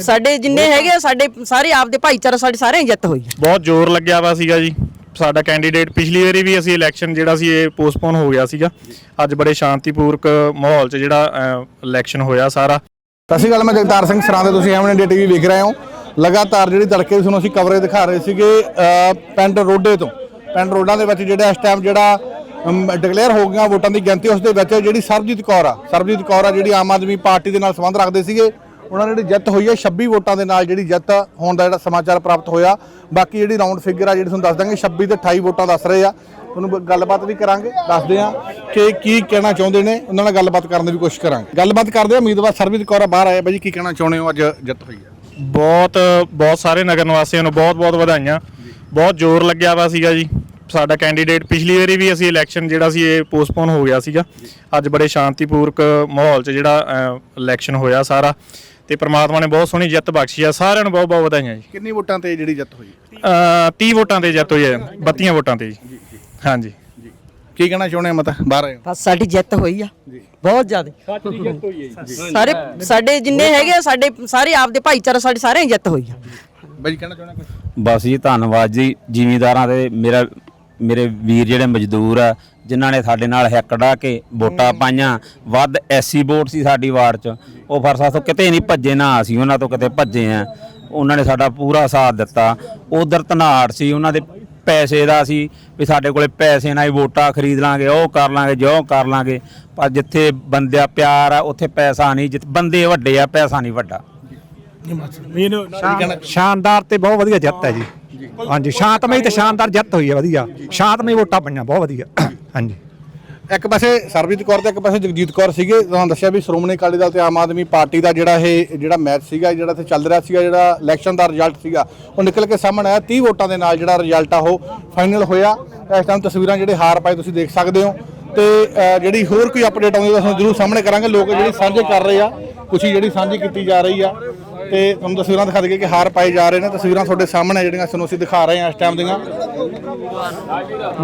ਸਾਡੇ ਜਿੰਨੇ ਹੈਗੇ ਆ, ਸਾਡੇ ਸਾਰੇ ਆਪਦੇ ਭਾਈਚਾਰਾ ਸਾਡੇ ਸਾਰੇ ਜਿੱਤ ਹੋਈ ਆ। ਬਹੁਤ ਜ਼ੋਰ ਲੱਗਿਆ ਵਾ ਸੀਗਾ ਜੀ। ਸਾਡਾ ਕੈਂਡੀਡੇਟ ਪਿਛਲੀ ਵਾਰੀ ਵੀ ਅਸੀਂ ਇਲੈਕਸ਼ਨ ਜਿਹੜਾ ਸੀ ਇਹ ਪੋਸਟਪੋਨ ਹੋ ਗਿਆ ਸੀਗਾ। ਅੱਜ ਬੜੇ ਸ਼ਾਂਤੀਪੂਰਕ ਮਾਹੌਲ 'ਚ ਜਿਹੜਾ ਇਲੈਕਸ਼ਨ ਹੋਇਆ ਸਾਰਾ। ਸਤਿ ਸ਼੍ਰੀ ਅਕਾਲ ਮੈਂ ਜਗਤਾਰ ਸਿੰਘ ਸਰਾਂ ਦੇ ਤੁਸੀਂ ਐਮਐਨ ਇੰਡੀਆ ਟੀਵੀ ਵੇਖ ਰਹੇ ਹੋ। ਲਗਾਤਾਰ ਜਿਹੜੀ ਤੜਕੇ ਦੀ ਤੁਹਾਨੂੰ ਅਸੀਂ ਕਵਰੇਜ ਦਿਖਾ ਰਹੇ ਸੀਗੇ ਅ, ਪਿੰਡ ਰੋਡੇ ਤੋਂ। ਪਿੰਡ ਰੋਡਾਂ ਦੇ ਵਿੱਚ ਜਿਹੜਾ ਇਸ ਟਾਈਮ ਜਿਹੜਾ ਡਿਕਲੇਅਰ ਹੋ ਗਈਆਂ ਵੋਟਾਂ ਦੀ ਗਿਣਤੀ ਉਸ ਦੇ ਵਿੱਚ ਜਿਹੜੀ ਸਰਬਜੀਤ ਕੌਰ ਆ ਸਰਬਜੀਤ ਕੌਰ ਆ ਜਿਹੜੀ ਆਮ ਆਦਮੀ ਪਾਰਟੀ ਦੇ ਨਾਲ ਸੰਬੰਧ ਰੱਖਦੇ ਸੀਗੇ। ਉਹਨਾਂ ਨੇ ਜਿਹੜੀ ਜਿੱਤ ਹੋਈ ਹੈ 26 ਵੋਟਾਂ ਦੇ ਨਾਲ ਜਿਹੜੀ ਜਿੱਤ ਹੋਣ ਦਾ ਜਿਹੜਾ ਸਮਾਚਾਰ ਪ੍ਰਾਪਤ ਹੋਇਆ। ਬਾਕੀ ਜਿਹੜੀ ਰਾਉਂਡ ਫਿਗਰ ਆ, ਜਿਹੜੀ ਤੁਹਾਨੂੰ ਦੱਸ ਦਾਂਗੇ 26 ਤੇ 28 ਵੋਟਾਂ ਦੱਸ ਰਹੇ ਆ। ਤੁਹਾਨੂੰ ਬ- ਗੱਲਬਾਤ ਵੀ ਕਰਾਂਗੇ, ਦੱਸਦੇ ਆ ਕਿ ਕੀ ਕਹਿਣਾ ਚਾਹੁੰਦੇ ਨੇ। ਉਹਨਾਂ ਨਾਲ ਗੱਲਬਾਤ ਕਰਨ ਦੀ ਵੀ ਕੋਸ਼ਿਸ਼ ਕਰਾਂਗੇ। ਗੱਲਬਾਤ ਕਰਦੇ ਆ ਉਮੀਦਵਾਰ ਸਰਬਜੀਤ ਕੌਰ ਆ, ਬਾਹਰ ਆਏ ਬਾਈ ਜੀ, ਕੀ ਕਹਿਣਾ ਚਾਹੁੰਦੇ ਹੋ? ਅੱਜ ਜਿੱਤ ਹੋਈ ਹੈ ਬਹੁਤ ਬਹੁਤ ਸਾਰੇ ਨਗਰ ਨਿਵਾਸੀਆਂ ਨੂੰ ਬਹੁਤ ਬਹੁਤ ਵਧਾਈਆਂ। ਬਹੁਤ ਜ਼ੋਰ ਲੱਗਿਆ ਵਾ ਸੀਗਾ ਜੀ। ਸਾਡਾ ਕੈਂਡੀਡੇਟ ਪਿਛਲੀ ਵਾਰੀ ਵੀ ਅਸੀਂ ਇਲੈਕਸ਼ਨ ਜਿਹੜਾ ਸੀ, ਇਹ ਪੋਸਟਪੋਨ ਹੋ ਗਿਆ ਸੀਗਾ। ਅੱਜ ਬੜੇ ਸ਼ਾਂਤੀਪੂਰਕ ਮਾਹੌਲ 'ਚ ਜਿਹੜਾ ਇਲੈਕਸ਼ਨ ਹੋਇਆ ਸਾਰਾ। ਤੇ ਪ੍ਰਮਾਤਮਾ ਨੇ ਬਹੁਤ ਸੋਹਣੀ ਜਿੱਤ ਬਖਸ਼ੀ ਆ ਸਾਰਿਆਂ ਨੂੰ ਬਹੁਤ ਬਹੁਤ ਵਧਾਈਆਂ ਜੀ। ਕਿੰਨੀ ਵੋਟਾਂ ਤੇ ਜਿਹੜੀ ਜਿੱਤ ਹੋਈ? ਅ, 30 ਵੋਟਾਂ ਤੇ ਜਿੱਤ ਹੋਈ ਹੈ 32 ਵੋਟਾਂ ਤੇ ਜੀ। ਹਾਂਜੀ। ਕੀ ਕਹਿਣਾ ਚਾਹੁੰਦੇ ਆ ਮਤਾ? ਬਾਹਰ ਆਏ ਹੋ ਬਸ ਸਾਡੀ ਜਿੱਤ ਹੋਈ ਆ। ਬਹੁਤ ਜ਼ਿਆਦਾ। ਸਾਰੇ ਸਾਡੇ ਜਿੰਨੇ ਹੈਗੇ ਆ, ਸਾਡੇ ਸਾਰੇ ਆਪਦੇ ਭਾਈਚਾਰਾ ਸਾਡੇ ਸਾਰੇ ਜਿੱਤ ਹੋਈ ਆ। ਬਾਈ ਜੀ ਕਹਿਣਾ ਚਾਹੁੰਦੇ ਕੁਝ ਬਸ ਜੀ ਧੰਨਵਾਦ ਜੀ। ਜ਼ਿਮੀਂਦਾਰਾਂ ਦੇ ਮੇਰਾ ਮੇਰੇ ਵੀਰ ਜਿਹੜੇ ਮਜ਼ਦੂਰ ਆ ਜਿਨ੍ਹਾਂ ਨੇ ਸਾਡੇ ਨਾਲ ਹਿੱਕ ਡਾ ਕੇ ਵੋਟਾਂ ਪਾਈਆਂ ਵੱਧ ਐਸੀ ਵੋਟ ਸੀ ਸਾਡੀ ਵਾਰਡ 'ਚ। ਉਹ ਫਰਸਾ ਤੋਂ ਕਿਤੇ ਨਹੀਂ ਭੱਜੇ ਨਾ ਅਸੀਂ ਉਹਨਾਂ ਤੋਂ ਕਿਤੇ ਭੱਜੇ ਆ। ਉਹਨਾਂ ਨੇ ਸਾਡਾ ਪੂਰਾ ਸਾਥ ਦਿੱਤਾ। ਉਧਰ ਧਨਾੜ ਸੀ ਉਹਨਾਂ ਦੇ ਪੈਸੇ ਦਾ ਸੀ ਵੀ ਸਾਡੇ ਕੋਲੇ ਪੈਸੇ ਨਾਲ ਹੀ ਵੋਟਾਂ ਖਰੀਦ ਲਾਂਗੇ ਉਹ ਕਰ ਲਾਂਗੇ ਜੋ ਕਰ ਲਾਂਗੇ। ਪਰ ਜਿੱਥੇ ਬੰਦਿਆ ਪਿਆਰ ਆ ਉੱਥੇ ਪੈਸਾ ਨਹੀਂ ਜਿੱਥੇ ਬੰਦੇ ਵੱਡੇ ਆ ਪੈਸਾ ਨਹੀਂ ਵੱਡਾ। ਸ਼ਾਨਦਾਰ ਤੇ ਬਹੁਤ ਵਧੀਆ ਜਿੱਤ ਹੈ ਜੀ। ਹਾਂਜੀ ਸ਼ਾਂਤਮਈ ਤੇ ਸ਼ਾਨਦਾਰ ਜਿੱਤ ਹੋਈ ਹੈ ਵਧੀਆ। ਸ਼ਾਂਤਮਈ ਵੋਟਾਂ ਪਈਆਂ ਬਹੁਤ ਵਧੀਆ। ਹਾਂਜੀ। ਇੱਕ ਪਾਸੇ ਸਰਬਜੀਤ ਕੌਰ ਤੇ ਇੱਕ ਪਾਸੇ ਜਗਜੀਤ ਕੌਰ ਸੀਗੇ। ਤੁਹਾਨੂੰ ਦੱਸਿਆ ਵੀ ਸ਼੍ਰੋਮਣੀ ਅਕਾਲੀ ਦਲ ਤੇ ਆਮ ਆਦਮੀ ਪਾਰਟੀ ਦਾ ਜਿਹੜਾ ਇਹ ਜਿਹੜਾ ਮੈਚ ਸੀਗਾ ਜਿਹੜਾ ਇੱਥੇ ਚੱਲ ਰਿਹਾ ਸੀਗਾ ਜਿਹੜਾ ਇਲੈਕਸ਼ਨ ਦਾ ਰਿਜ਼ਲਟ ਸੀਗਾ ਉਹ ਨਿਕਲ ਕੇ ਸਾਹਮਣੇ ਆਇਆ। 30 ਵੋਟਾਂ ਦੇ ਨਾਲ ਜਿਹੜਾ ਰਿਜ਼ਲਟ ਆ ਉਹ ਫਾਈਨਲ ਹੋਇਆ। ਇਸ ਟਾਈਮ ਤਸਵੀਰਾਂ ਜਿਹੜੇ ਹਾਰ ਪਾਏ ਤੁਸੀਂ ਦੇਖ ਸਕਦੇ ਹੋ। ਤੇ ਜਿਹੜੀ ਹੋਰ ਕੋਈ ਅਪਡੇਟ ਆਉਂਦੀ ਤਾਂ ਤੁਹਾਨੂੰ ਜ਼ਰੂਰ ਸਾਹਮਣੇ ਕਰਾਂਗੇ। ਲੋਕ ਜਿਹੜੀ ਸਾਂਝੇ ਕਰ ਰਹੇ ਆ ਖੁਸ਼ੀ ਜਿਹੜੀ ਸਾਂਝੀ ਕੀਤੀ ਜਾ ਰਹੀ ਆ। ਤੇ ਤੁਹਾਨੂੰ ਤਸਵੀਰਾਂ ਦਿਖਾ ਦਈਏ ਕਿ ਹਾਰ ਪਾਏ ਜਾ ਰਹੇ ਨੇ। ਤਸਵੀਰਾਂ ਤੁਹਾਡੇ ਸਾਹਮਣੇ ਜਿਹੜੀਆਂ, ਤੁਹਾਨੂੰ ਅਸੀਂ ਦਿਖਾ ਰਹੇ ਹਾਂ ਇਸ ਟਾਈਮ ਦੀਆਂ।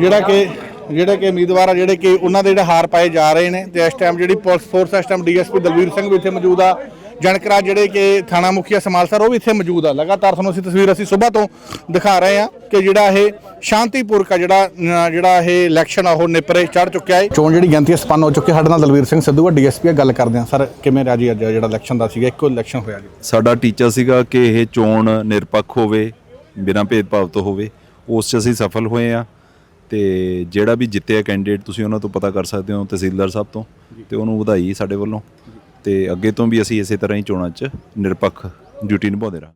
ਜਿਹੜਾ ਕਿ, ਜਿਹੜੇ ਕਿ ਉਮੀਦਵਾਰ ਆ, ਜਿਹੜੇ ਕਿ ਉਹਨਾਂ ਦੇ ਜਿਹੜੇ ਹਾਰ ਪਾਏ ਜਾ ਰਹੇ ਨੇ। ਤੇ ਇਸ ਟਾਈਮ ਜਿਹੜੀ ਪੁਲਿਸ ਫੋਰਸ ਇਸ ਟਾਈਮ ਡੀਐਸਪੀ ਦਲਵੀਰ ਸਿੰਘ ਵੀ ਇੱਥੇ ਮੌਜੂਦ ਆ। ਜਨਕਰਾ ਜਿਹੜੇ ਕਿ ਥਾਣਾ ਮੁਖੀਆ ਸਮਾਲ ਸਰ, ਉਹ ਵੀ ਇੱਥੇ ਮੌਜੂਦ ਆ। ਲਗਾਤਾਰ ਤੁਹਾਨੂੰ ਅਸੀਂ ਤਸਵੀਰ ਅਸੀਂ ਸਵੇਰ ਤੋਂ ਦਿਖਾ ਰਹੇ ਹਾਂ ਕਿ ਜਿਹੜਾ ਇਹ ਸ਼ਾਂਤੀਪੂਰਕ ਆ, ਜਿਹੜਾ ਜਿਹੜਾ ਇਹ ਇਲੈਕਸ਼ਨ ਆ, ਉਹ ਨਿਪਰੇ ਚੜ ਚੁੱਕਿਆ ਹੈ। ਚੋਣ ਜਿਹੜੀ ਗਿਣਤੀ ਸੰਪੰਨ ਹੋ ਚੁੱਕੀ ਹੈ। ਸਾਡੇ ਨਾਲ ਦਲਵੀਰ ਸਿੰਘ ਸਿੱਧੂ ਆ, ਡੀਐਸਪੀ ਆ, ਗੱਲ ਕਰਦੇ ਹਾਂ। ਸਰ, ਕਿਵੇਂ ਰਾਜੀ ਅੱਜ ਜਿਹੜਾ ਇਲੈਕਸ਼ਨ ਦਾ ਸੀਗਾ? ਇੱਕੋ ਇਲੈਕਸ਼ਨ ਹੋਇਆ ਜੀ। ਸਾਡਾ ਟੀਚਾ ਸੀਗਾ ਕਿ ਇਹ ਚੋਣ ਨਿਰਪੱਖ ਹੋਵੇ, ਬਿਨਾਂ ਭੇਦਭਾਵ ਤੋਂ ਹੋਵੇ। ਉਸ 'ਚ ਅਸੀਂ ਸਫਲ ਹੋਏ ਆ ਤੇ ਜਿਹੜਾ ਵੀ ਜਿੱਤਿਆ ਕੈਂਡੀਡੇਟ ਤੁਸੀਂ ਉਹਨਾਂ ਤੋਂ ਪਤਾ ਕਰ ਸਕਦੇ ਹੋ, ਤਹਿਸੀਲਦਾਰ ਸਾਹਿਬ ਤੋਂ, ਤੇ ਉਹਨੂੰ ਵਧਾਈ ਸਾਡੇ ਵੱਲੋਂ। ਤੇ ਅੱਗੇ ਤੋਂ ਵੀ ਅਸੀਂ ਇਸੇ ਤਰ੍ਹਾਂ ਹੀ ਚੋਣਾਂ 'ਚ ਨਿਰਪੱਖ ਡਿਊਟੀ ਨਿਭਾਉਂਦੇ ਰਹਾਂਗੇ।